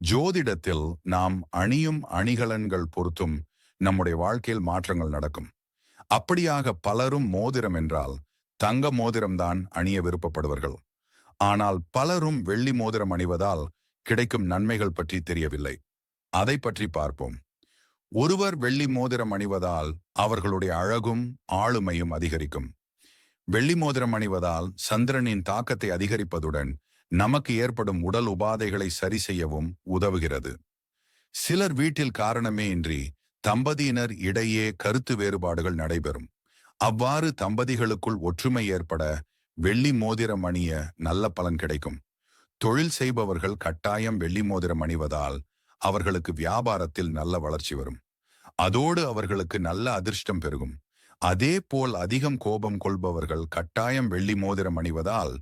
ஜோதிடத்தில் நாம் அணியும் அணிகலன்கள் பொறுத்தும் நம்முடைய வாழ்க்கையில் மாற்றங்கள் நடக்கும். அப்படியாக பலரும் மோதிரம் என்றால் தங்க மோதிரம்தான் அணிய விருப்பப்படுவர்கள். ஆனால் பலரும் வெள்ளி மோதிரம் அணிவதால் கிடைக்கும் நன்மைகள் பற்றி தெரியவில்லை. அதை பற்றி பார்ப்போம். ஒருவர் வெள்ளி மோதிரம் அணிவதால் அவர்களுடைய அழகும் ஆளுமையும் அதிகரிக்கும். வெள்ளி மோதிரம் அணிவதால் சந்திரனின் தாக்கத்தை அதிகரிப்பதுடன் நமக்கு ஏற்படும் உடல் உபாதைகளை சரி செய்யவும் உதவுகிறது. சிலர் வீட்டில் காரணமே இன்றி தம்பதியினர் இடையே கருத்து வேறுபாடுகள் நடைபெறும். அவ்வாறு தம்பதிகளுக்குள் ஒற்றுமை ஏற்பட வெள்ளி மோதிரம் அணிய நல்ல பலன் கிடைக்கும். தொழில் செய்பவர்கள் கட்டாயம் வெள்ளி மோதிரம் அணிவதால் அவர்களுக்கு வியாபாரத்தில் நல்ல வளர்ச்சி வரும். அதோடு அவர்களுக்கு நல்ல அதிர்ஷ்டம் பெருகும். அதே போல் அதிகம் கோபம் கொள்பவர்கள் கட்டாயம் வெள்ளி மோதிரம் அணிவதால்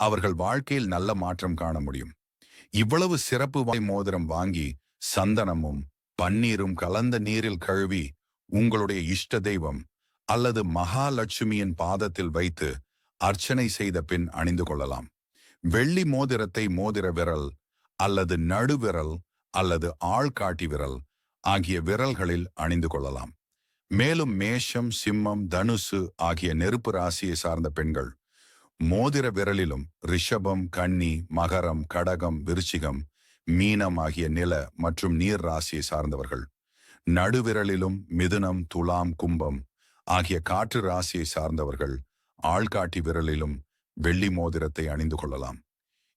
அவர்கள் வாழ்க்கையில் நல்ல மாற்றம் காண முடியும். இவ்வளவு சிறப்பு வாய் மோதிரம் வாங்கி சந்தனமும் பன்னீரும் கலந்த நீரில் கழுவி உங்களுடைய இஷ்ட தெய்வம் அல்லது மகாலட்சுமியின் பாதத்தில் வைத்து அர்ச்சனை செய்த பின் அணிந்து கொள்ளலாம். வெள்ளி மோதிரத்தை மோதிர விரல் அல்லது நடுவிரல் அல்லது ஆள்காட்டி விரல் ஆகிய விரல்களில் அணிந்து கொள்ளலாம். மேலும் மேஷம் சிம்மம் தனுசு ஆகிய நெருப்பு ராசியை சார்ந்த பெண்கள் மோதிர விரலிலும் ரிஷபம் கன்னி மகரம் கடகம் விருச்சிகம் மீனம் ஆகிய நில மற்றும் நீர் ராசியை சார்ந்தவர்கள். நடுவிரலிலும் மிதுனம் துலாம் கும்பம் ஆகிய காற்று ராசியை சார்ந்தவர்கள் ஆள்காட்டி விரலிலும் வெள்ளி மோதிரத்தை அணிந்து கொள்ளலாம்.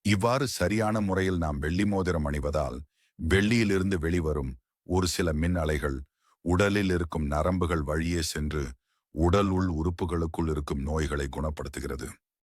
இவ்வாறு சரியான முறையில் நாம் வெள்ளி மோதிரம் அணிவதால் வெள்ளியிலிருந்து வெளிவரும் ஒரு சில மின் அலைகள் உடலில் இருக்கும் நரம்புகள் வழியே சென்று உடல் உள் உறுப்புகளுக்குள் இருக்கும் நோய்களை குணப்படுத்துகிறது.